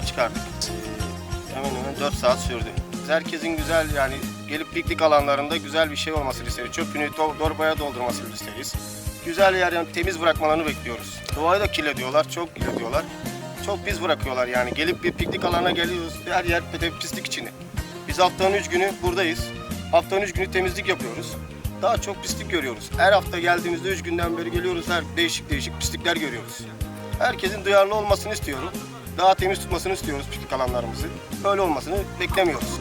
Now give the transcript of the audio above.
hava çıkardık. Hemen hemen 4 saat sürdü. Biz herkesin güzel yani gelip piknik alanlarında güzel bir şey olmasını isteriz. Çöpünü torbaya doldurmasını isteriz. Güzel yer yani temiz bırakmalarını bekliyoruz. Doğayı da kirletiyorlar, çok kirletiyorlar. Çok pis bırakıyorlar yani. Gelip bir piknik alanına geliyoruz. Her yer pislik içinde. Biz haftanın 3 günü buradayız. Haftanın 3 günü temizlik yapıyoruz. Daha çok pislik görüyoruz. Her hafta geldiğimizde 3 günden beri geliyoruz. Her değişik değişik pislikler görüyoruz. Herkesin duyarlı olmasını istiyorum daha temiz tutmasını istiyoruz piknik alanlarımızı. Böyle olmasını beklemiyoruz.